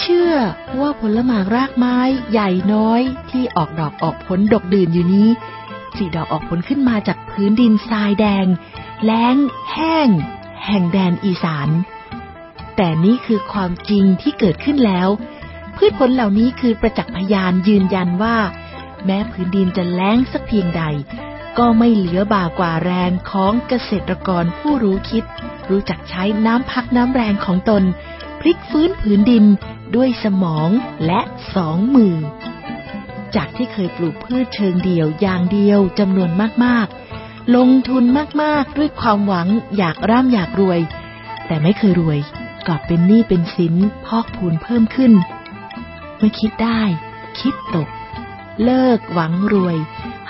เชื่อว่าผลหมากรากไม้ใหญ่น้อยที่ออกดอกออกผลดกดื่นอยู่นี้สีดอกออกผลขึ้นมาจากพื้นดินทรายแดง แล้ง แห้ง แห่งแดนอีสาน แต่นี่คือความจริงที่เกิดขึ้นแล้ว พืชผลเหล่านี้คือประจักษ์พยานยืนยันว่า แม้พื้นดินจะแล้งสักเพียงใด ก็ไม่เหลือบ่ากว่าแรงของเกษตรกรผู้รู้คิด รู้จักใช้น้ำพักน้ำแรงของตน พลิกฟื้นผืนดินด้วยสมองและสองมือ จากที่เคยปลูกพืชเชิงเดี่ยวอย่างเดียวจำนวนมากๆ ลงทุนมากๆ ด้วยความหวังอยากร่ำอยากรวย แต่ไม่เคยรวย กลับเป็นหนี้เป็นสินพอกพูนเพิ่มขึ้น เมื่อคิดได้ คิดตก เลิกหวังรวย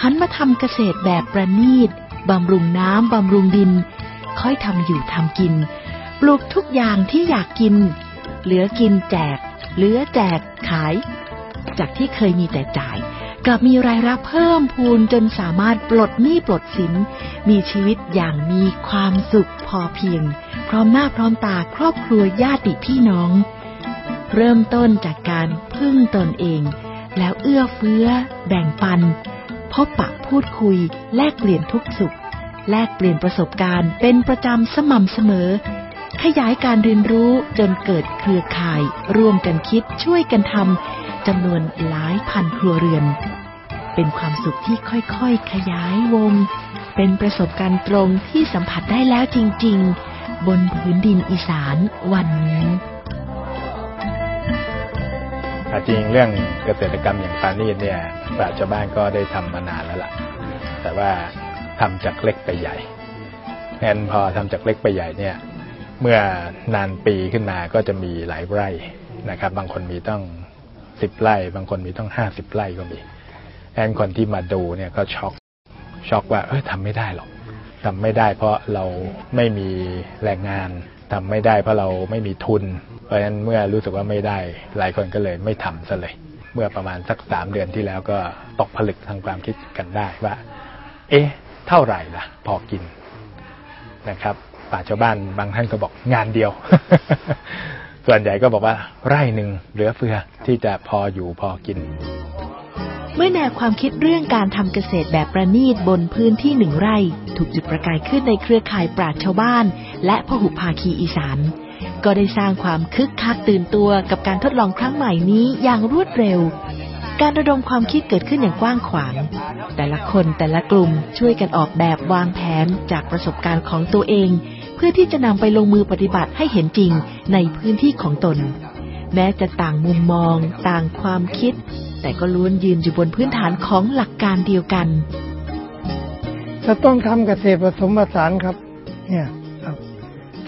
หันมาทำเกษตรแบบประณีตบำรุงน้ำบำรุงดิน ค่อยทำอยู่ทำกิน ปลูกทุกอย่างที่อยากกิน เหลือกินแจก เหลือแจกขาย จากที่เคยมีแต่จ่าย กลับมีรายรับเพิ่มพูนจนสามารถปลดหนี้ปลดสิน มีชีวิตอย่างมีความสุขพอเพียง พร้อมหน้าพร้อมตาครอบครัวญาติพี่น้อง เริ่มต้นจากการพึ่งตนเอง แล้วเอื้อเฟื้อ แบ่งปัน พบปะพูดคุย แลกเปลี่ยนทุกสุข แลกเปลี่ยนประสบการณ์เป็นประจำสม่ำเสมอ ขยายการเรียนรู้จนเกิดเครือข่าย ร่วมกันคิดช่วยกันทำจำนวนหลายพันครัวเรือน เป็นความสุขที่ค่อยๆ ขยายวง เป็นประสบการณ์ตรงที่สัมผัสได้แล้วจริง ๆ บนพื้นดินอีสานวันนี้จริงเรื่องเกษตรกรรมอย่างปานีตเนี่ยปราชาวบ้านก็ได้ทำมานานแล้วล่ะ แต่ว่าทำจากเล็กไปใหญ่แั้นพอทำจากเล็กไปใหญ่เนี่ย เมื่อนานปีขึ้นมาก็จะมีหลายไร่นะครับ บางคนมีต้องสิบไร่ บางคนมีต้องห้าสิบไร่ก็มีแั้นคนที่มาดูเนี่ยก็ช็อกช็อกว่าเอ้ยทำไม่ได้หรอกทำไม่ได้ เพราะเราไม่มีแรงงานทำไม่ได้เพราะเราไม่มีทุน เพราะฉะนั้นเมื่อรู้สึกว่าไม่ได้ หลายคนก็เลยไม่ทำซะเลย เมื่อประมาณสักสามเดือนที่แล้วก็ตกผลึกทางความคิดกันได้ว่า เอ๊ะ เท่าไหร่ล่ะ พอกินนะครับ ป่าชาวบ้านบางท่านก็บอกงานเดียว ส่วนใหญ่ก็บอกว่า ไร่หนึ่งเหลือเฟือที่จะพออยู่พอกิน เมื่อแนวความคิดเรื่องการทำเกษตรแบบประณีตบนพื้นที่หนึ่งไร่ ถูกจุดประกายขึ้นในเครือข่ายปราชชาวบ้าน และพหุภาคีอีสานก็ได้สร้างความคึกคักตื่นตัวกับการทดลองครั้งใหม่นี้อย่างรวดเร็ว การระดมความคิดเกิดขึ้นอย่างกว้างขวาง แต่ละคนแต่ละกลุ่มช่วยกันออกแบบวางแผนจากประสบการณ์ของตัวเอง พื่อที่จะนำไปลงมือปฏิบัติให้เห็นจริงในพื้นที่ของตน แม้จะต่างมุมมอง ต่างความคิด แต่ก็ล้วนยืนอยู่บนพื้นฐานของหลักการเดียวกันจะต้องทำเกษตรผสมผสานครับ เนี่ยครับ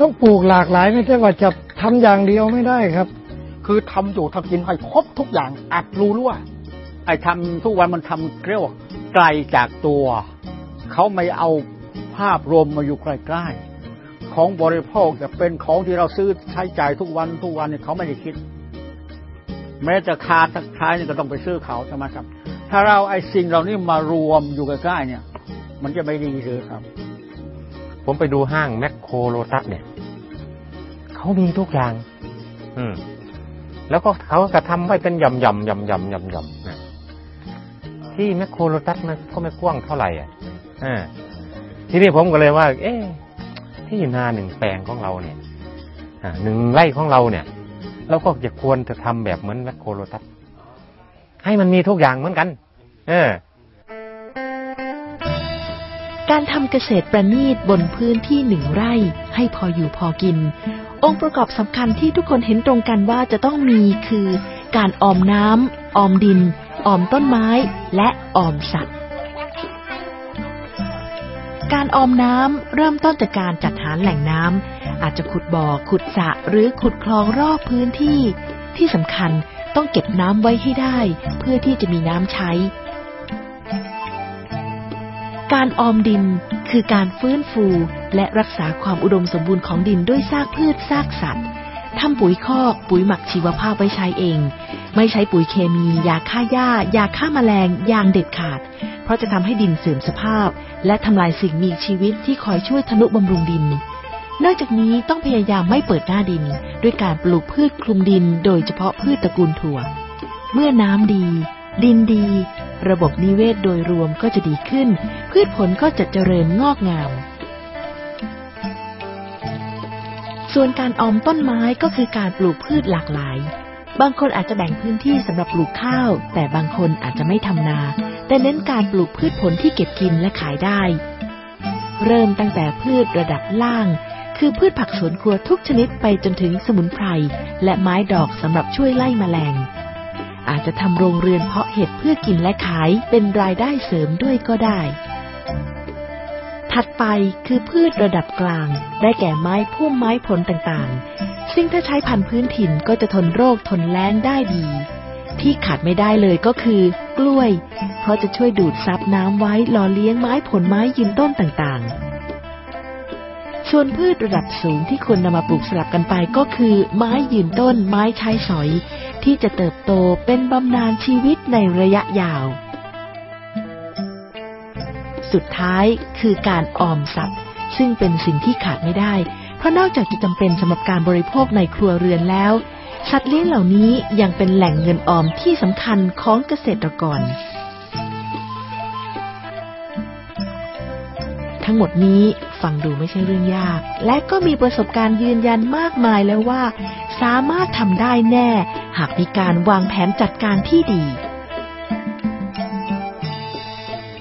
ต้องปลูกหลากหลายไม่ใช่ว่าจะทำอย่างเดียวไม่ได้ครับ คือทำอยู่ทำกินให้ครบทุกอย่างอัดรู้รั่วไอ้ทำทุกวันมันทำเรียกว่าไกลจากตัว เขาไม่เอาภาพรวมมาอยู่ใกล้ๆ ของบริโภคจะเป็นของที่เราซื้อใช้จ่ายทุกวันทุกวันเนี่ยเขาไม่ได้คิด แม้จะคาทักท้ายนี่ยก็ต้องไปซื้อเขาใช่ไหมครับ ถ้าเราไอ้สิ่งเหล่านี้มารวมอยู่ใกล้ๆเนี่ย มันจะไม่ดีเลยครับ ผมไปดูห้างแมคโครโลตัสเนี่ยเขามีทุกอย่าง อืม แล้วก็เขาก็ทำไว้เป็นย่ำย่ำย่ำย่ำยำยำนะที่แมคโครโลตัสมันก็ไม่กว้างเท่าไหร่อะอ่าทีนี้ผมก็เลยว่า เอ๊ะ ที่นาหนึ่งแปลงของเราเนี่ยหนึ่งไร่ของเราเนี่ย เราก็จะควรจะทำแบบเหมือนแมคโครโลตัสให้มันมีทุกอย่างเหมือนกัน เออ การทำเกษตรประณีตบนพื้นที่หนึ่งไร่ให้พออยู่พอกิน องค์ประกอบสำคัญที่ทุกคนเห็นตรงกันว่าจะต้องมีคือ การออมน้ำออมดิน ออมต้นไม้ และออมสัตว์ การออมน้ำเริ่มต้นจากการจัดหาแหล่งน้ำอาจจะขุดบ่อ ขุดสระหรือขุดคลองรอบพื้นที่ ที่สำคัญต้องเก็บน้ำไว้ให้ได้ เพื่อที่จะมีน้ำใช้ การออมดินคือการฟื้นฟูและรักษาความอุดมสมบูรณ์ของดินด้วยซากพืชซากสัตว์ทำปุ๋ยคอกปุ๋ยหมักชีวภาพไว้ใช้เอง ไม่ใช้ปุ๋ยเคมี ยาฆ่าหญ้า ยาฆ่าแมลงอย่างเด็ดขาด เพราะจะทำให้ดินเสื่อมสภาพ และทำลายสิ่งมีชีวิตที่คอยช่วยทนุบำรุงดิน นอกจากนี้ต้องพยายามไม่เปิดหน้าดิน ด้วยการปลูกพืชคลุมดิน โดยเฉพาะพืชตระกูลถั่ว เมื่อน้ำดี ดินดี ระบบนิเวศโดยรวมก็จะดีขึ้น พืชผลก็จะเจริญงอกงามส่วนการออมต้นไม้ก็คือการปลูกพืชหลากหลาย บางคนอาจจะแบ่งพื้นที่สำหรับปลูกข้าว แต่บางคนอาจจะไม่ทำนา แต่เน้นการปลูกพืชผลที่เก็บกินและขายได้ เริ่มตั้งแต่พืชระดับล่าง คือพืชผักสวนครัวทุกชนิดไปจนถึงสมุนไพร และไม้ดอกสำหรับช่วยไล่แมลง อาจจะทำโรงเรือนเพาะเห็ดเพื่อกินและขายเป็นรายได้เสริมด้วยก็ได้ ถัดไปคือพืชระดับกลาง ได้แก่ไม้พุ่มไม้ผลต่างๆ ซึ่งถ้าใช้พันธุ์พื้นถิ่นก็จะทนโรคทนแล้งได้ดีที่ขาดไม่ได้เลยก็คือ กล้วย เพราะจะช่วยดูดซับน้ำไว้หล่อเลี้ยงไม้ผลไม้ยืนต้นต่างๆ ส่วนพืชระดับสูงที่ควรนำมาปลูกสลับกันไปก็คือ ไม้ยืนต้น ไม้ใช้สอย ที่จะเติบโตเป็นบำนาญชีวิตในระยะยาว สุดท้ายคือการออมทรัพย์ ซึ่งเป็นสิ่งที่ขาดไม่ได้ เพราะนอกจากจะจำเป็นสำหรับการบริโภคในครัวเรือนแล้ว สัตว์เลี้ยงเหล่านี้ยังเป็นแหล่งเงินออมที่สำคัญของเกษตรกร ทั้งหมดนี้ฟังดูไม่ใช่เรื่องยาก และก็มีประสบการณ์ยืนยันมากมายแล้วว่า สามารถทำได้แน่ หากมีการวางแผนจัดการที่ดี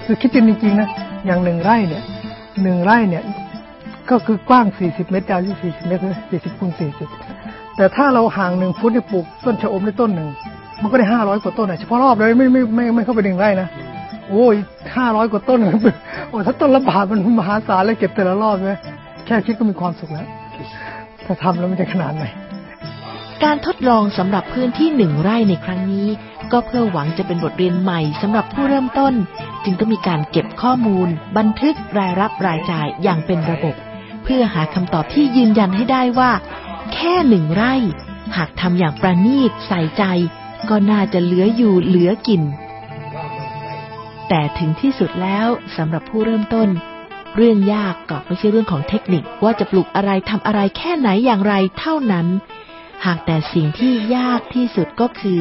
คือคิดจริงๆนะอย่างหนึ่งไร่เนี่ยหนึ่งไร่เนี่ย ก็คือกว้าง 40 เมตรยาว40เมตร40คูณ40 แต่ถ้าเราห่างหนึ่งฟุตเนี่ยปลูกต้นชะอมได้ต้นหนึ่งมันก็ได้500กว่าต้นนะเฉพาะรอบเลยไม่ไม่ไม่ไม่เข้าไปหนึ่งไร่นะโอ้ย500กว่าต้นโอ้ถ้าต้นละบาทมันมหาศาลเลยเก็บแต่ละรอบไหมแค่คิดก็มีความสุขแล้วถ้าทำแล้วมันจะขนาดไหนการทดลองสำหรับพื้นที่หนึ่งไร่ในครั้งนี้ ก็เพื่อหวังจะเป็นบทเรียนใหม่สำหรับผู้เริ่มต้น จึงต้องมีการเก็บข้อมูล บันทึกรายรับรายจ่ายอย่างเป็นระบบ เพื่อหาคำตอบที่ยืนยันให้ได้ว่า แค่หนึ่งไร่ หากทำอย่างประณีตใส่ใจ ก็น่าจะเหลืออยู่เหลือกิน แต่ถึงที่สุดแล้วสำหรับผู้เริ่มต้น เรื่องยากก็ไม่ใช่เรื่องของเทคนิคว่าจะปลูกอะไรทำอะไรแค่ไหนอย่างไรเท่านั้น หากแต่สิ่งที่ยากที่สุดก็คือ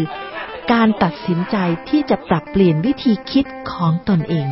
การตัดสินใจที่จะปรับเปลี่ยนวิธีคิดของตนเอง